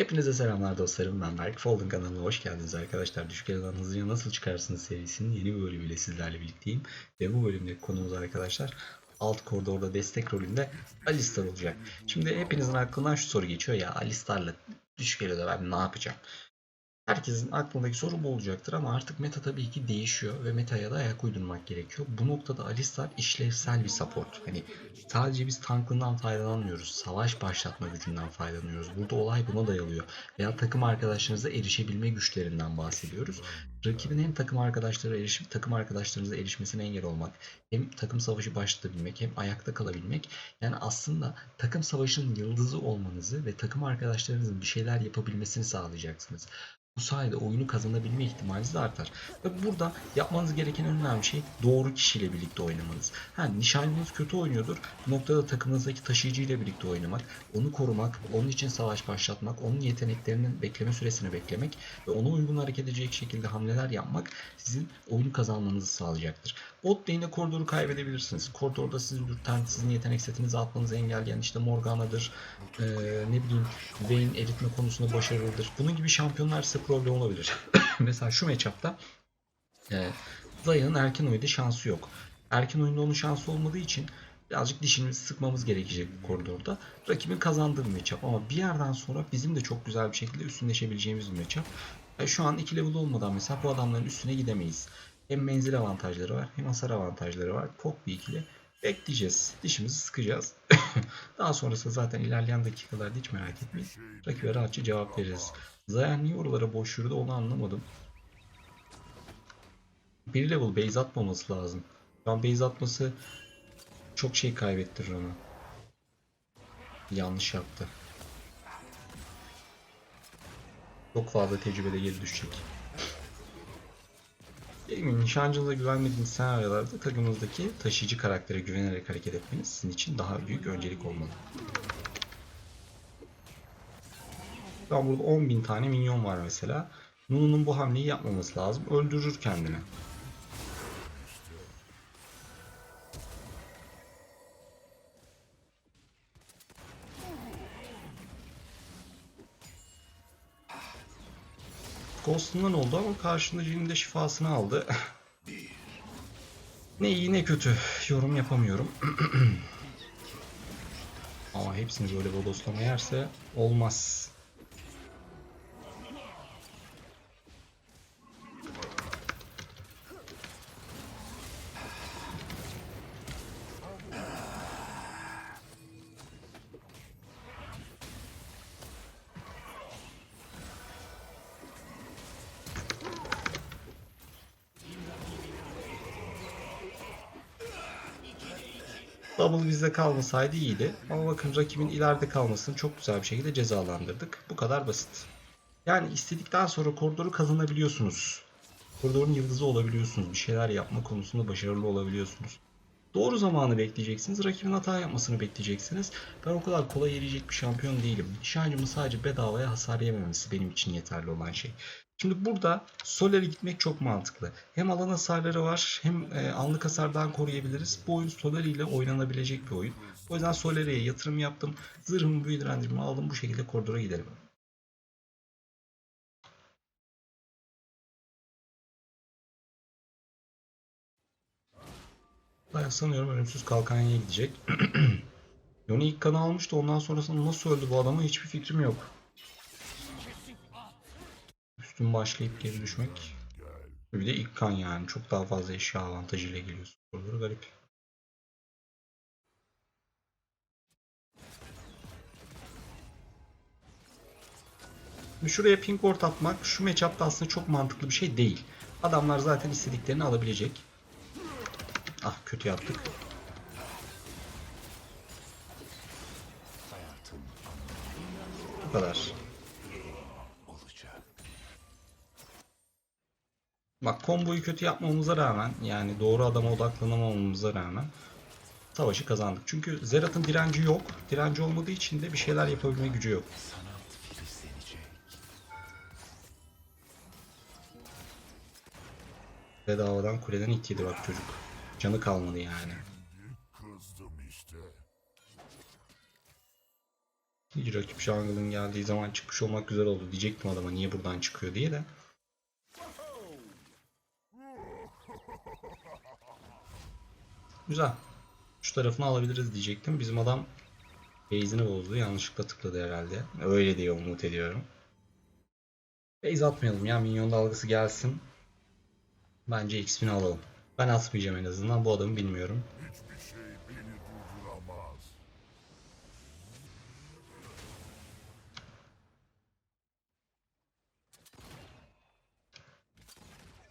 Hepinize selamlar dostlarım. Ben Berk. Folding kanalına hoş geldiniz arkadaşlar. Düşük elden hızlıca nasıl çıkarsınız serisinin yeni bir bölümüyle sizlerle birlikteyim. Ve bu bölümdeki konumuz arkadaşlar alt koridorda destek rolünde Alistar olacak. Şimdi hepinizin aklından şu soru geçiyor ya Alistar'la düşük elo'da ben ne yapacağım? Herkesin aklındaki soru bu olacaktır ama artık meta tabii ki değişiyor ve metaya da ayak uydurmak gerekiyor. Bu noktada Alistar işlevsel bir support. Hani sadece biz tanklığından faydalanmıyoruz. Savaş başlatma gücünden faydalanıyoruz. Burada olay buna dayalıyor. Veya takım arkadaşlarınıza erişebilme güçlerinden bahsediyoruz. Rakibin hem takım arkadaşları erişim, takım arkadaşlarınıza erişmesine engel olmak, hem takım savaşı başlatabilmek, hem ayakta kalabilmek. Yani aslında takım savaşının yıldızı olmanızı ve takım arkadaşlarınızın bir şeyler yapabilmesini sağlayacaksınız. Bu sayede oyunu kazanabilme ihtimaliniz artar. Ve burada yapmanız gereken en önemli şey doğru kişiyle birlikte oynamanız. Ha, nişancınız kötü oynuyordur. Bu noktada takımınızdaki taşıyıcı ile birlikte oynamak, onu korumak, onun için savaş başlatmak, onun yeteneklerinin bekleme süresini beklemek ve ona uygun hareket edecek şekilde hamleler yapmak sizin oyunu kazanmanızı sağlayacaktır. Bot lane'de koridoru kaybedebilirsiniz. Koridorda sizi dürten, sizin yetenek setinizi atmanızı engelleyen işte Morgana'dır, ee, ne bileyim Vayne eritme konusunda başarılıdır. Bunun gibi şampiyonlar size problem olabilir. Mesela şu matchup'ta e, Zaya'nın erken oyunda şansı yok. Erken oyunda onun şansı olmadığı için birazcık dişimizi sıkmamız gerekecek bu koridorda. Rakibin kazandığı bir matchup ama bir yerden sonra bizim de çok güzel bir şekilde üstünleşebileceğimiz bir matchup. E, şu an 2 level olmadan mesela bu adamların üstüne gidemeyiz. Hem menzil avantajları var hem hasar avantajları var. Pok bir ikili. Bekleyeceğiz. Dişimizi sıkacağız. Daha sonrasında zaten ilerleyen dakikalarda hiç merak etmeyin. Rakibe rahatça cevap veririz. Zaya niye oralara boş yürüdü onu anlamadım. Bir level base atmaması lazım. Şu an base atması çok şey kaybettirir ona. Yanlış yaptı. Çok fazla tecrübede geri düşecek. Emin nişancınıza güvenmediğiniz senaryolarda takımınızdaki taşıyıcı karaktere güvenerek hareket etmeniz sizin için daha büyük öncelik olmalı. An burada 10.000 tane minyon var mesela. Nunu'nun bu hamleyi yapmaması lazım. Öldürür kendini. Ghost'undan oldu ama karşında Jin'in de şifasını aldı. ne iyi ne kötü. Yorum yapamıyorum. ama hepsini böyle bodoslama yerse olmaz. Double bizde kalmasaydı iyiydi. Ama bakın rakibin ileride kalmasını çok güzel bir şekilde cezalandırdık. Bu kadar basit. Yani istedikten sonra koridoru kazanabiliyorsunuz. Koridorun yıldızı olabiliyorsunuz. Bir şeyler yapma konusunda başarılı olabiliyorsunuz. Doğru zamanı bekleyeceksiniz. Rakibin hata yapmasını bekleyeceksiniz. Ben o kadar kolay eriyecek bir şampiyon değilim. Nişancımın sadece bedavaya hasar yememesi benim için yeterli olan şey. Şimdi burada Soler'e gitmek çok mantıklı. Hem alan hasarları var hem e, anlık hasardan koruyabiliriz. Bu oyun Soler ile oynanabilecek bir oyun. O yüzden Soler'e yatırım yaptım. Zırhımı büyülendirme aldım. Bu şekilde koridora gidelim. Ben sanıyorum ölümsüz kalkanyaya gidecek. Yoni ilk kanı almıştı. Ondan sonrasında nasıl öldü bu adama hiçbir fikrim yok. Üstün başlayıp geri düşmek. Bir de ilk kan yani. Çok daha fazla eşya avantajıyla geliyorsun. Koridor garip. Şuraya pink ward atmak şu matchup'ta aslında çok mantıklı bir şey değil. Adamlar zaten istediklerini alabilecek. Ah kötü yaptık. Bu kadar. Bak komboyu kötü yapmamıza rağmen yani doğru adama odaklanamamamıza rağmen savaşı kazandık. Çünkü Zerat'ın direnci yok. Direnci olmadığı için de bir şeyler yapabilme gücü yok. Bedavadan kuleden it bak çocuk. Canı kalmadı yani. Hicra rakip jungle'ın geldiği zaman çıkmış olmak güzel oldu. Diyecektim adama niye buradan çıkıyor diye de. Güzel. Şu tarafını alabiliriz diyecektim. Bizim adam base'ini bozdu. Yanlışlıkla tıkladı herhalde. Öyle diye umut ediyorum. Base atmayalım ya. Minyon dalgası gelsin. Bence XP'ni alalım. Ben atmayacağım en azından. Bu adamı bilmiyorum.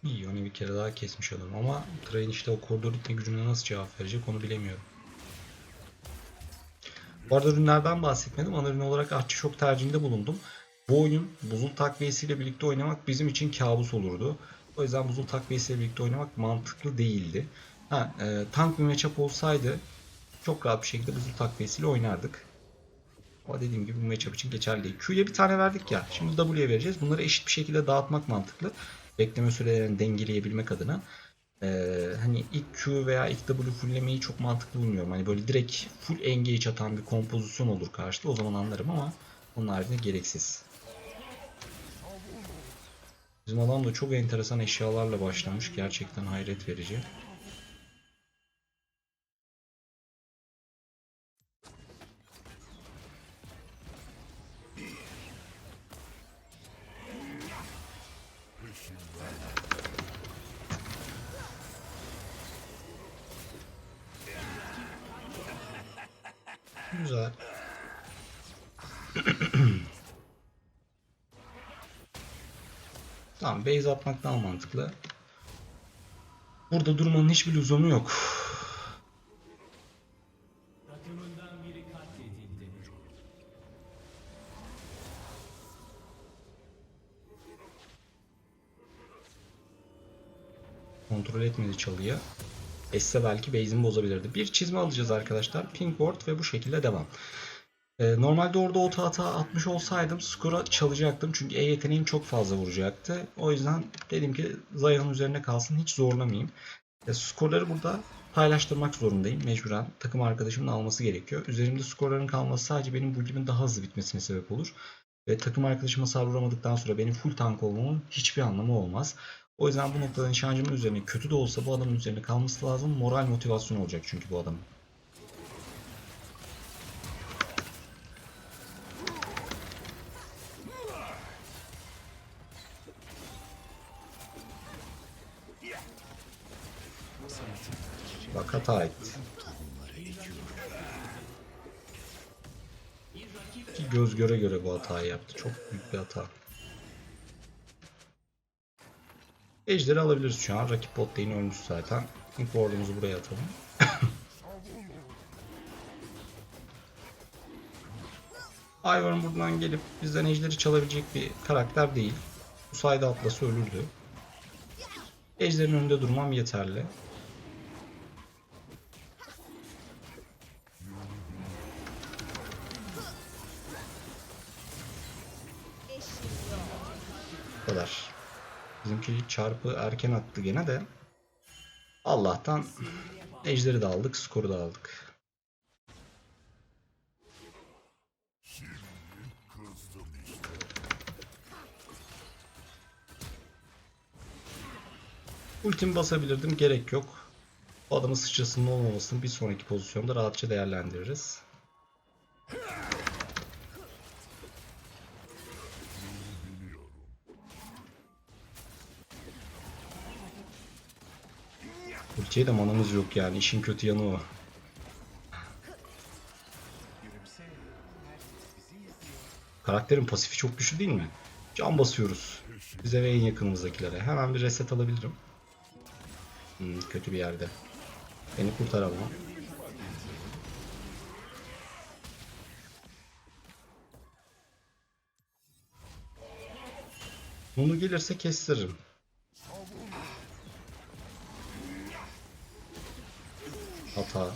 İyi onu bir kere daha kesmiş olalım ama Train işte o koridor itme gücüne nasıl cevap verecek onu bilemiyorum. Bu arada ürünlerden bahsetmedim. Ana olarak artçı şok tercihinde bulundum. Bu oyun buzul takviyesiyle birlikte oynamak bizim için kabus olurdu. O yüzden buzul takviyesiyle birlikte oynamak mantıklı değildi. Ha, e, tank bir matchup olsaydı çok rahat bir şekilde buzul takviyesiyle oynardık. Ama dediğim gibi bu matchup için geçerli değil. Q'ye bir tane verdik ya. Şimdi W'ye vereceğiz. Bunları eşit bir şekilde dağıtmak mantıklı. Bekleme sürelerini dengeleyebilmek adına. Ee, hani ilk Q veya ilk W fulllemeyi çok mantıklı bulmuyorum. Hani böyle direkt full engage atan bir kompozisyon olur karşıda. O zaman anlarım ama onun haricinde gereksiz. Bizim adam da çok enteresan eşyalarla başlamış. Gerçekten hayret verici. Güzel. tamam base atmak daha mantıklı. Burada durmanın hiçbir lüzumu yok. Kontrol etmedi çalıyı. Esse belki base'imi bozabilirdi. Bir çizme alacağız arkadaşlar. Pink ward ve bu şekilde devam. Ee, normalde orada ota hata atmış olsaydım skora çalacaktım. Çünkü E yeteneğim çok fazla vuracaktı. O yüzden dedim ki Zaya'nın üzerine kalsın. Hiç zorlamayayım. E, skorları burada paylaştırmak zorundayım. Mecburen takım arkadaşımın alması gerekiyor. Üzerimde skorların kalması sadece benim build'imin daha hızlı bitmesine sebep olur. Ve takım arkadaşıma hasar vuramadıktan sonra benim full tank olmamın hiçbir anlamı olmaz. O yüzden bu noktada nişancımın üzerine kötü de olsa bu adamın üzerine kalması lazım. Moral motivasyon olacak çünkü bu adamın. Bir hata. Ejderi alabiliriz şu an. Rakip bot lane ölmüş zaten. İlk ward'umuzu buraya atalım. Ivern buradan gelip bizden ejderi çalabilecek bir karakter değil. Bu sayede atlası ölürdü. Ejderin önünde durmam yeterli. Kadar. Bizimki çarpı erken attı gene de. Allah'tan ejderi de aldık, skoru da aldık. Ultimi basabilirdim, gerek yok. Bu adamın sıçrasının olmamasını bir sonraki pozisyonda rahatça değerlendiririz. Ultiye de manamız yok yani işin kötü yanı o. Karakterin pasifi çok güçlü değil mi? Can basıyoruz. Bize ve en yakınımızdakilere. Hemen bir reset alabilirim. Hmm, kötü bir yerde. Beni kurtar ama. Bunu gelirse kestiririm. Hata.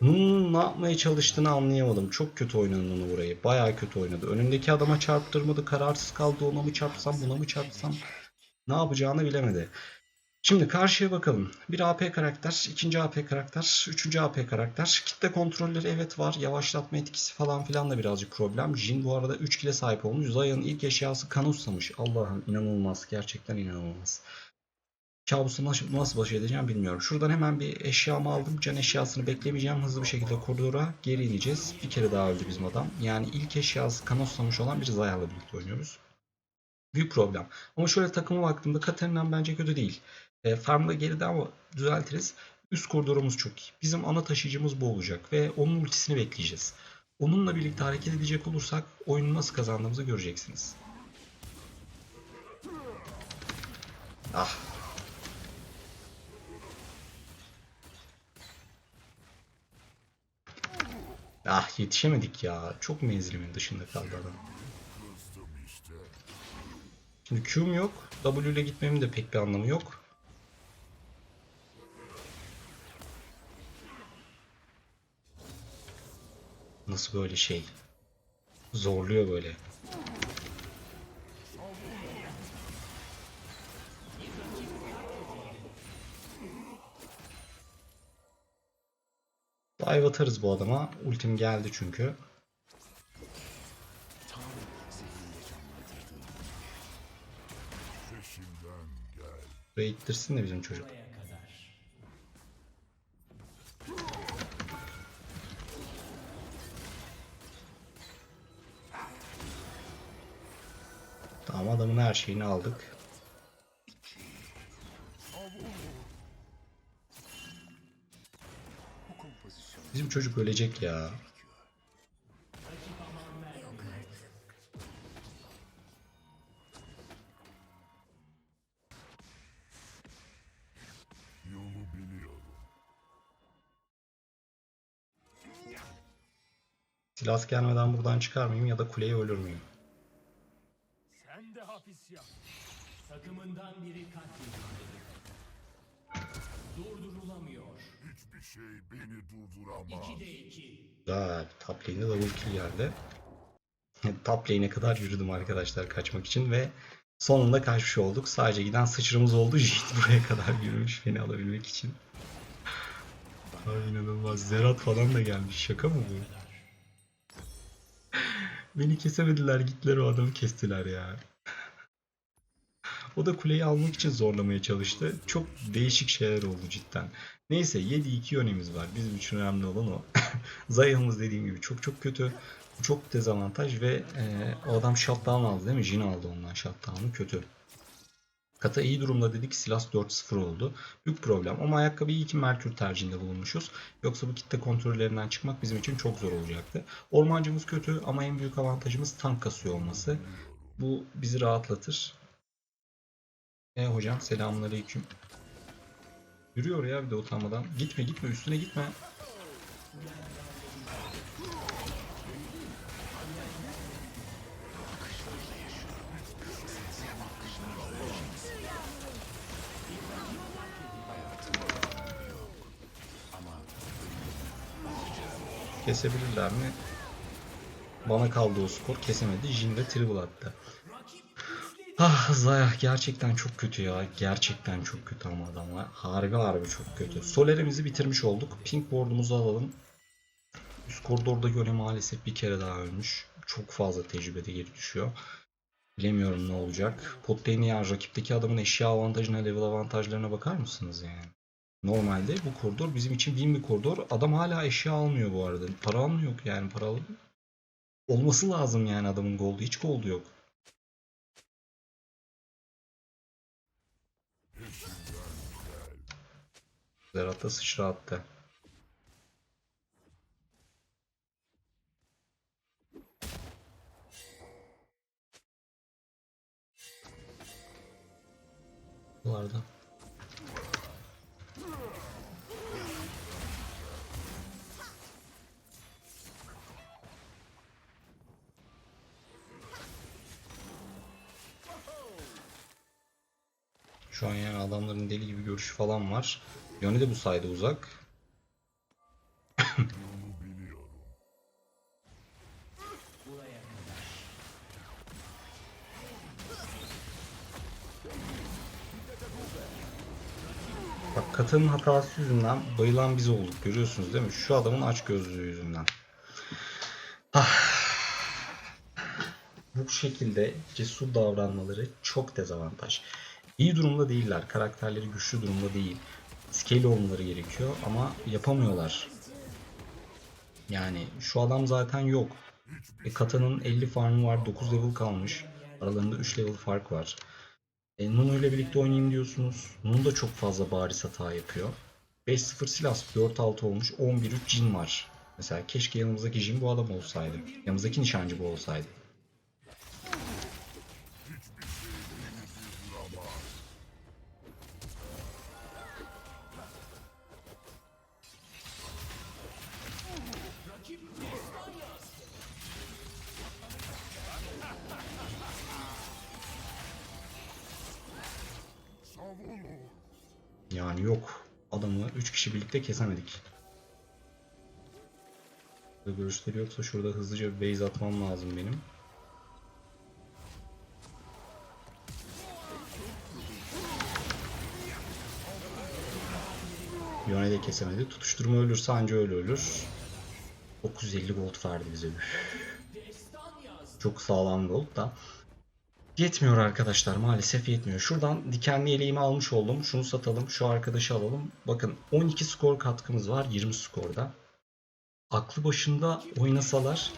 Nun'un ne yapmaya çalıştığını anlayamadım. Çok kötü oynadı Nunu burayı. Bayağı kötü oynadı. Önündeki adama çarptırmadı. Kararsız kaldı. Ona mı çarpsam buna mı çarpsam ne yapacağını bilemedi. Şimdi karşıya bakalım. Bir AP karakter, ikinci AP karakter, üçüncü AP karakter. Kitle kontrolleri evet var. Yavaşlatma etkisi falan filan da birazcık problem. Jin bu arada 3 kile sahip olmuş. Zaya'nın ilk eşyası Kanuslamış. Allah'ım inanılmaz. Gerçekten inanılmaz. Kabusu nasıl, nasıl baş edeceğim bilmiyorum. Şuradan hemen bir eşyamı aldım. Can eşyasını beklemeyeceğim. Hızlı bir şekilde koridora geri ineceğiz. Bir kere daha öldü bizim adam. Yani ilk eşyası Kanoslamış olan bir Zaya'la birlikte oynuyoruz. Büyük problem. Ama şöyle takıma baktığımda Katarina'm bence kötü değil. E, farmda geride ama düzeltiriz. Üst koridorumuz çok iyi. Bizim ana taşıyıcımız bu olacak ve onun ultisini bekleyeceğiz. Onunla birlikte hareket edecek olursak oyunu nasıl kazandığımızı göreceksiniz. Ah. Ah yetişemedik ya. Çok menzilimin dışında kaldı adam. Şimdi Q'm yok. W ile gitmemin de pek bir anlamı yok. Nasıl böyle şey? Zorluyor böyle. Dive atarız bu adama. Ultim geldi çünkü. Buraya ittirsin de bizim çocuk. Şeyini aldık. Bizim çocuk ölecek ya. Silas gelmeden buradan çıkar mıyım ya da kuleye ölür müyüm? De hapis yap. Takımından biri katledildi. Durdurulamıyor. Hiçbir şey beni durduramaz. 2'de 2. Güzel. Top lane'de double kill geldi. Top lane'e kadar yürüdüm arkadaşlar kaçmak için ve sonunda kaçmış olduk. Sadece giden sıçrımız oldu. Jit buraya kadar yürümüş beni alabilmek için. Ay inanılmaz. Zerat falan da gelmiş. Şaka mı bu? Beni kesemediler. Gittiler o adamı kestiler ya. O da kuleyi almak için zorlamaya çalıştı. Çok değişik şeyler oldu cidden. Neyse 7-2 yönemiz var. Bizim için önemli olan o. Zayıfımız dediğim gibi çok çok kötü. Çok dezavantaj ve e, o adam shutdown aldı değil mi? Jin aldı ondan shutdown'u kötü. Kata iyi durumda dedik. Silas 4-0 oldu. Büyük problem. Ama ayakkabı iyi ki Merkür tercihinde bulunmuşuz. Yoksa bu kitle kontrollerinden çıkmak bizim için çok zor olacaktı. Ormancımız kötü ama en büyük avantajımız tank kasıyor olması. Bu bizi rahatlatır. E hocam selamünaleyküm. Yürüyor ya bir de utanmadan. Gitme gitme üstüne gitme. Kesebilirler mi? Bana kaldı o skor. Kesemedi. Jin de triple attı. Ah Zaya gerçekten çok kötü ya. Gerçekten çok kötü ama adamlar. Harbi harbi çok kötü. Solerimizi bitirmiş olduk. Pink board'umuzu alalım. Üst koridorda göre maalesef bir kere daha ölmüş. Çok fazla tecrübede geri düşüyor. Bilemiyorum ne olacak. Pot lane'e ya rakipteki adamın eşya avantajına, level avantajlarına bakar mısınız yani? Normalde bu koridor bizim için win bir koridor. Adam hala eşya almıyor bu arada. Para almıyor yani para al olması lazım yani adamın goldu. Hiç goldu yok. Zerat da sıçra attı. Buralarda. Şu an yani adamların deli gibi görüşü falan var. Yönü de bu sayede uzak. Bak Kata'nın hatası yüzünden bayılan biz olduk. Görüyorsunuz değil mi? Şu adamın aç gözlüğü yüzünden. Ah. Bu şekilde cesur davranmaları çok dezavantaj. İyi durumda değiller. Karakterleri güçlü durumda değil. Scale olmaları gerekiyor ama yapamıyorlar. Yani şu adam zaten yok. E, Kata'nın 50 farmı var. 9 level kalmış. Aralarında 3 level fark var. E, Nunu ile birlikte oynayayım diyorsunuz. Nunu da çok fazla bariz hata yapıyor. 5-0 Silas 4-6 olmuş. 11-3 Jin var. Mesela keşke yanımızdaki Jin bu adam olsaydı. Yanımızdaki nişancı bu olsaydı. Yani yok. Adamı 3 kişi birlikte kesemedik. Burada görüşleri yoksa şurada hızlıca bir base atmam lazım benim. Yone de kesemedi. Tutuşturma ölürse anca öyle ölür. 950 gold verdi bize. Çok sağlam gold da. Yetmiyor arkadaşlar maalesef yetmiyor. Şuradan dikenli eleğimi almış oldum. Şunu satalım. Şu arkadaşı alalım. Bakın 12 skor katkımız var 20 skorda. Aklı başında oynasalar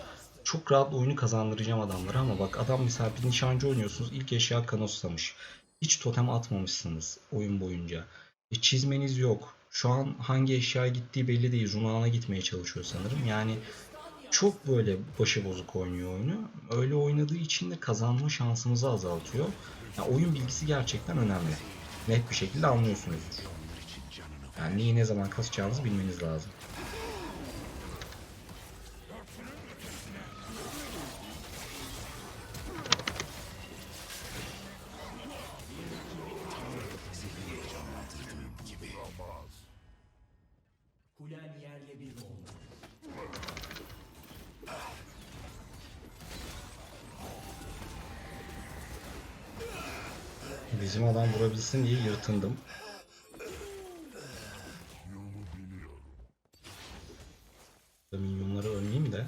çok rahat oyunu kazandıracağım adamlara ama bak adam mesela bir nişancı oynuyorsunuz. ilk eşya kanoslamış. Hiç totem atmamışsınız oyun boyunca. E, çizmeniz yok. Şu an hangi eşya gittiği belli değil. Runağına gitmeye çalışıyor sanırım. Yani çok böyle başı bozuk oynuyor oyunu. Öyle oynadığı için de kazanma şansımızı azaltıyor. Yani oyun bilgisi gerçekten önemli. Net bir şekilde anlıyorsunuz. Yani neyi ne zaman kasacağınızı bilmeniz lazım. Biliyorum. Minyonları önleyeyim de.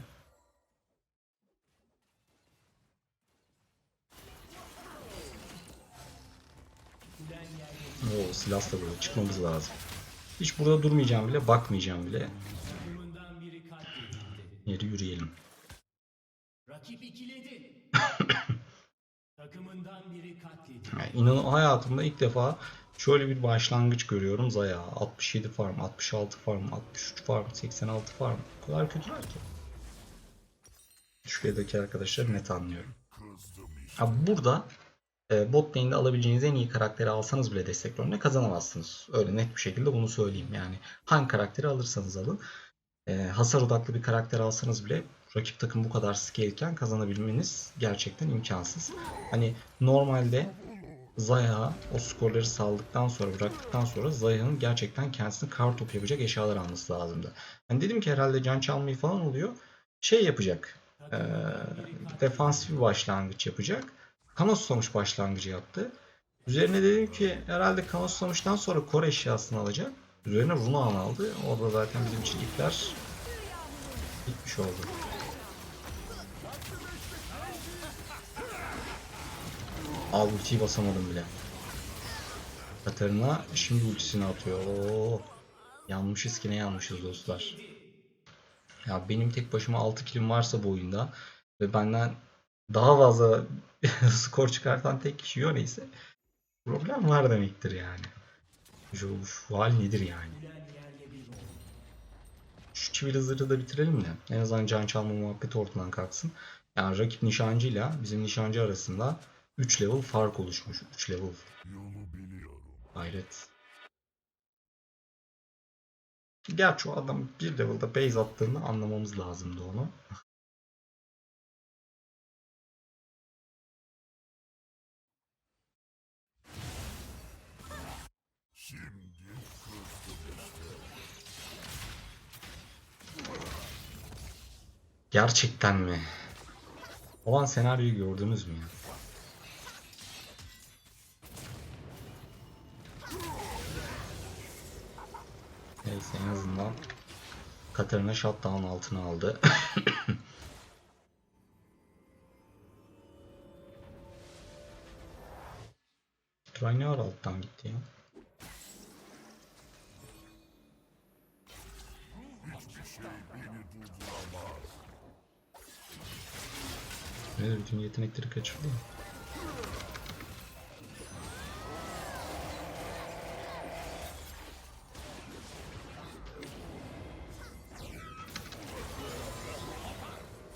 Oo, silah da burada. Çıkmamız lazım. Hiç burada durmayacağım bile, bakmayacağım bile. Yeri yürüyelim. Rakip ikiledi. Yani inan hayatımda ilk defa şöyle bir başlangıç görüyorum Zaya. 67 farm, 66 farm, 63 farm, 86 farm. O kadar kötüler ki. Türkiye'deki arkadaşlar net anlıyorum. Ha burada e, bot lane'de alabileceğiniz en iyi karakteri alsanız bile destek rolüne kazanamazsınız. Öyle net bir şekilde bunu söyleyeyim. Yani hangi karakteri alırsanız alın. e, hasar odaklı bir karakter alsanız bile rakip takım bu kadar scale'ken kazanabilmeniz gerçekten imkansız. Hani normalde Zaya o skorları saldıktan sonra bıraktıktan sonra Zaya'nın gerçekten kendisini kar topu yapacak eşyalar alması lazımdı. Hani dedim ki herhalde can çalmayı falan oluyor. Şey yapacak. Ee, defansif bir başlangıç yapacak. Kanoslamış başlangıcı yaptı. Üzerine dedim ki herhalde kanoslamıştan sonra kor eşyasını alacak. Üzerine Runa'nı aldı. Orada zaten bizim için ipler bitmiş oldu. Abi ultiyi basamadım bile. Katarina şimdi ultisini atıyor. Oo. Yanmışız ki ne yanmışız dostlar. Ya benim tek başıma 6 kilim varsa bu oyunda ve benden daha fazla skor çıkartan tek kişi yok neyse problem var demektir yani. Şu, şu hal nedir yani? Şu çivili zırhı da bitirelim de en azından can çalma muhabbeti ortadan kalksın. Yani rakip nişancıyla bizim nişancı arasında 3 level fark oluşmuş. 3 level. Yolu biliyorum. Hayret. Gerçi o adam bir level'da base attığını anlamamız lazımdı onu. Gerçekten mi? Olan senaryoyu gördünüz mü ya? Neyse en azından Katarina shutdown altına aldı. Ara alttan gitti ya? Ne bütün yetenekleri kaçırdı ya.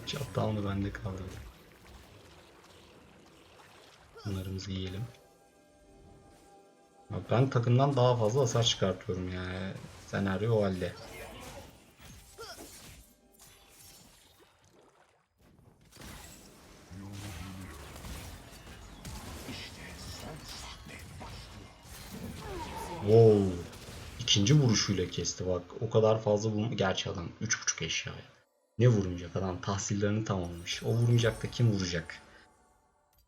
Shutdown'u bende kaldı. Bunlarımızı yiyelim. Ben takımdan daha fazla hasar çıkartıyorum yani. Senaryo o halde. Wow. İkinci vuruşuyla kesti bak. O kadar fazla vurma. Gerçi adam 3.5 eşyaya. Ne vurunacak adam tahsillerini tamamlamış. O vurmayacak da kim vuracak?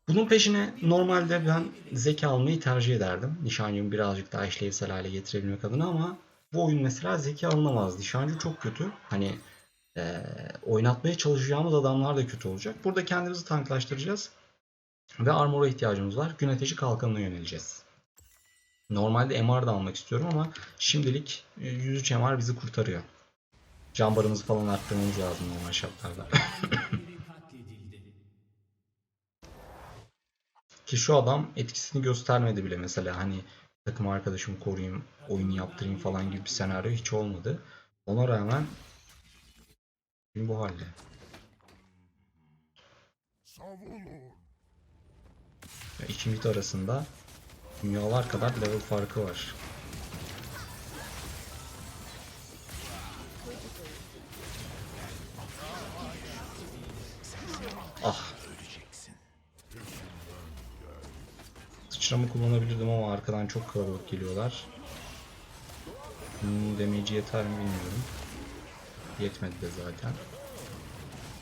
Bunun peşine normalde ben zeka almayı tercih ederdim. Nişancımı birazcık daha işlevsel hale getirebilmek adına ama bu oyun mesela zeka alınamaz. Nişancı çok kötü. Hani eee, oynatmaya çalışacağımız adamlar da kötü olacak. Burada kendimizi tanklaştıracağız. Ve armora ihtiyacımız var. Gün ateşi kalkanına yöneleceğiz. Normalde MR da almak istiyorum ama şimdilik e, 103 MR bizi kurtarıyor. Can barımızı falan arttırmamız lazım normal şartlarda. Ki şu adam etkisini göstermedi bile mesela hani takım arkadaşımı koruyayım, oyunu yaptırayım falan gibi bir senaryo hiç olmadı. Ona rağmen bu halde. Ya iki mit arasında dünyalar kadar level farkı var. Ah. Sıçramı kullanabilirdim ama arkadan çok kalabalık geliyorlar. Hmm, damage'i yeter mi bilmiyorum. Yetmedi de zaten.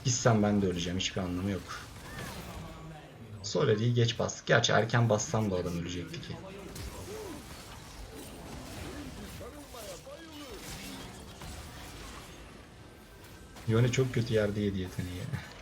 Gitsem ben de öleceğim. Hiçbir anlamı yok. Değil geç bastık. Gerçi erken bassam da adam ölecekti ki. Yone çok kötü yerde yedi yeteneği.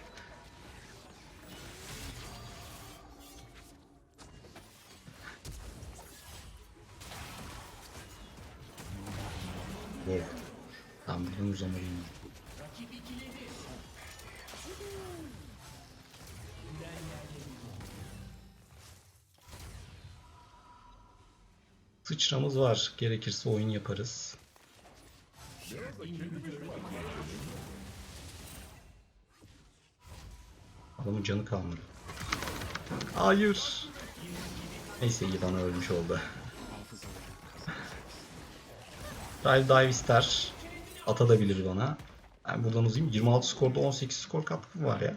Sıçramız var. Gerekirse oyun yaparız. Adamın canı kalmadı. Hayır. Neyse bana ölmüş oldu. Dive dive ister. Atabilir bana. Ben buradan uzayayım. 26 skorda 18 skor katkı var ya.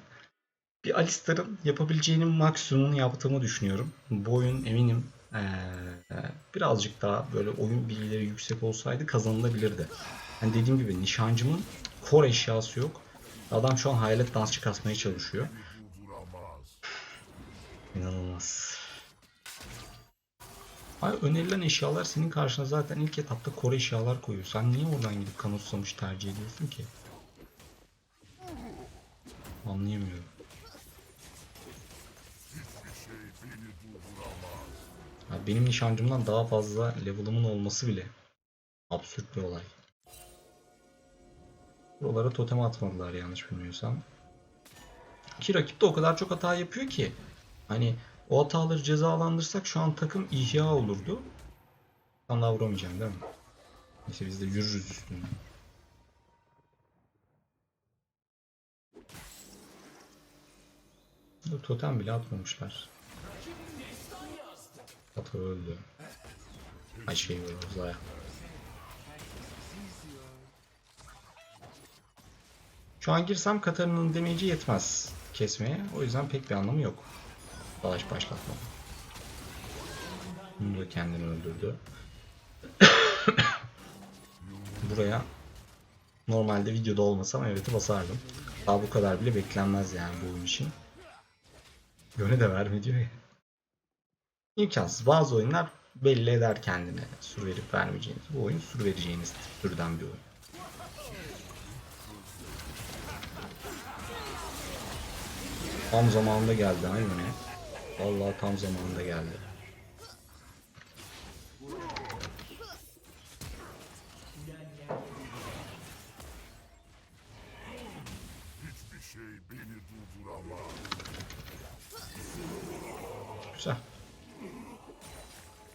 Bir Alistar'ın yapabileceğinin maksimumunu yaptığımı düşünüyorum. Bu oyun eminim ee, birazcık daha böyle oyun bilgileri yüksek olsaydı kazanılabilirdi. Yani dediğim gibi nişancımın core eşyası yok. Adam şu an hayalet dansçı kasmaya çalışıyor. İnanılmaz. Ay önerilen eşyalar senin karşına zaten ilk etapta core eşyalar koyuyor. Sen niye oradan gidip kanıtsamış tercih ediyorsun ki? Anlayamıyorum. Benim nişancımdan daha fazla level'ımın olması bile absürt bir olay. Buralara totem atmadılar yanlış bilmiyorsam. Ki rakip de o kadar çok hata yapıyor ki. Hani o hataları cezalandırsak şu an takım ihya olurdu. Daha vuramayacağım değil mi? Neyse biz de yürürüz üstünden. Totem bile atmamışlar. Atı öldü. Ay şey var uzaya. Şu an girsem Katarina'nın damage'i yetmez kesmeye. O yüzden pek bir anlamı yok. Dalaş başlatma. Bunu da kendini öldürdü. Buraya normalde videoda olmasam evet'i basardım. Daha bu kadar bile beklenmez yani bu oyun için. Yöne de verme diyor ya. İmkansız. Bazı oyunlar belli eder kendine sur verip vermeyeceğiniz. Bu oyun sur vereceğiniz türden bir oyun. Tam zamanında geldi ha yöne. Vallahi tam zamanında geldi. Hiçbir şey beni durduramaz. Güzel.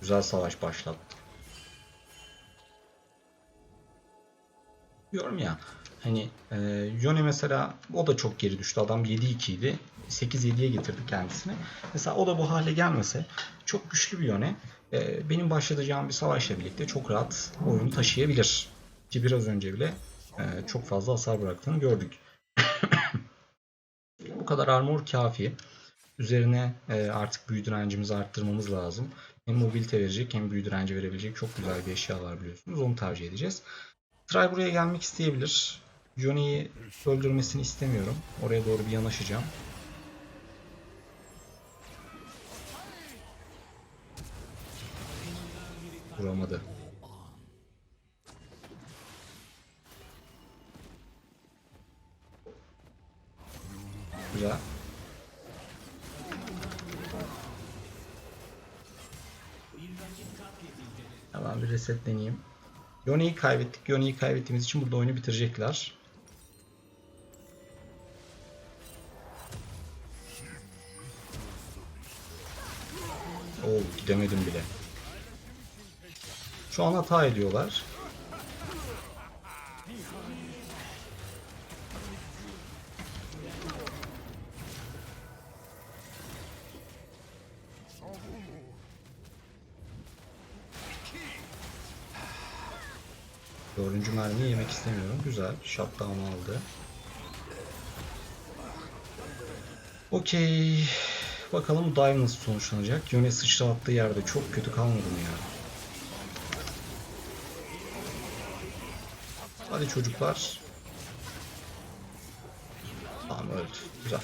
Güzel savaş başlattı. Diyorum ya hani e, Yone mesela o da çok geri düştü. Adam 7-2 idi. 8-7'ye getirdi kendisini. Mesela o da bu hale gelmese çok güçlü bir Yone e, benim başlatacağım bir savaşla birlikte çok rahat oyunu taşıyabilir. Ki biraz önce bile e, çok fazla hasar bıraktığını gördük. bu kadar armor kafi. Üzerine e, artık büyü direncimizi arttırmamız lazım. Hem mobilite verecek hem büyü direnci verebilecek çok güzel bir eşya var biliyorsunuz. Onu tercih edeceğiz. Try buraya gelmek isteyebilir. Johnny'yi öldürmesini istemiyorum. Oraya doğru bir yanaşacağım. Vuramadı. Güzel. Resetleneyim. Yone'yi kaybettik. Yone'yi kaybettiğimiz için burada oyunu bitirecekler. Oo gidemedim bile. Şu an hata ediyorlar. İstemiyorum. Güzel. Shutdown aldı. Okey. Bakalım dive nasıl sonuçlanacak. Yöne sıçrattığı yerde çok kötü kalmadı mı ya? Hadi çocuklar. Tamam öldü. Güzel.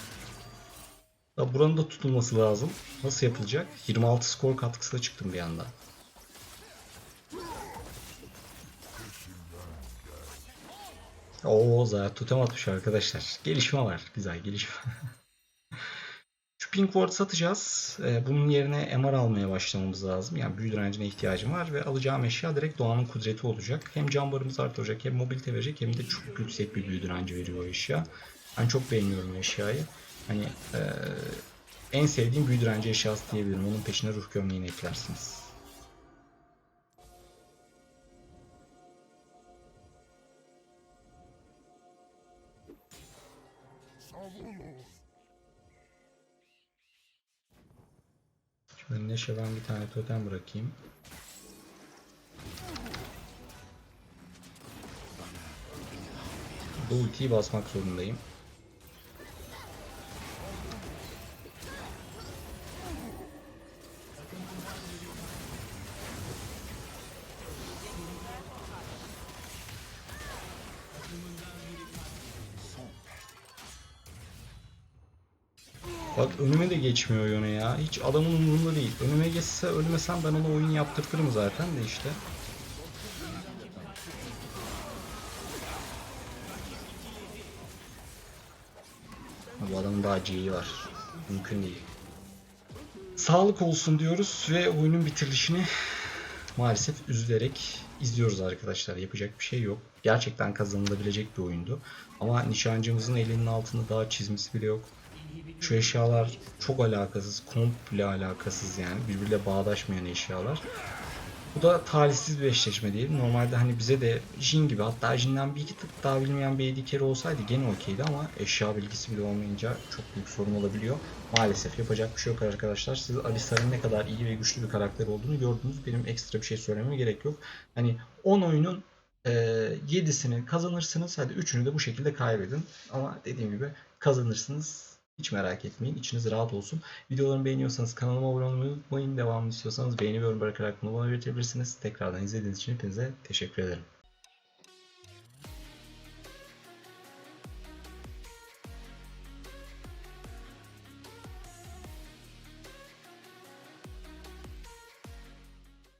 Ya buranın da tutulması lazım. Nasıl yapılacak? 26 skor katkısıyla çıktım bir anda. Oo zaten totem atmış arkadaşlar. Gelişme var. Güzel gelişme. Şu pink ward satacağız. Ee, bunun yerine MR almaya başlamamız lazım. Yani büyü direncine ihtiyacım var ve alacağım eşya direkt doğanın kudreti olacak. Hem can barımızı artıracak hem mobilite verecek hem de çok yüksek bir büyü direnci veriyor o eşya. Ben çok beğeniyorum eşyayı. Hani ee, en sevdiğim büyü direnci eşyası diyebilirim. Onun peşine ruh gömleğini eklersiniz. Savunun. Şöyle Neşe ben bir tane totem bırakayım. Bu ultiyi basmak zorundayım. Geçmiyor Yone ya. Hiç adamın umurunda değil. Önüme geçse ölmesem ben ona oyun yaptırtırım zaten de işte. Bu adamın daha C'yi var. Mümkün değil. Sağlık olsun diyoruz ve oyunun bitirilişini maalesef üzülerek izliyoruz arkadaşlar. Yapacak bir şey yok. Gerçekten kazanılabilecek bir oyundu. Ama nişancımızın elinin altında daha çizmesi bile yok. Şu eşyalar çok alakasız, komple alakasız yani. Birbiriyle bağdaşmayan eşyalar. Bu da talihsiz bir eşleşme değil. Normalde hani bize de Jin gibi hatta Jin'den bir iki tık daha bilmeyen bir AD olsaydı gene okeydi ama eşya bilgisi bile olmayınca çok büyük sorun olabiliyor. Maalesef yapacak bir şey yok arkadaşlar. Siz Alistar'ın ne kadar iyi ve güçlü bir karakter olduğunu gördünüz. Benim ekstra bir şey söylememe gerek yok. Hani 10 oyunun e, 7'sini kazanırsınız. Hadi 3'ünü de bu şekilde kaybedin. Ama dediğim gibi kazanırsınız. Hiç merak etmeyin. İçiniz rahat olsun. Videolarımı beğeniyorsanız kanalıma abone olmayı unutmayın. Devamını istiyorsanız beğeni ve yorum bırakarak bunu bana belirtebilirsiniz. Tekrardan izlediğiniz için hepinize teşekkür ederim.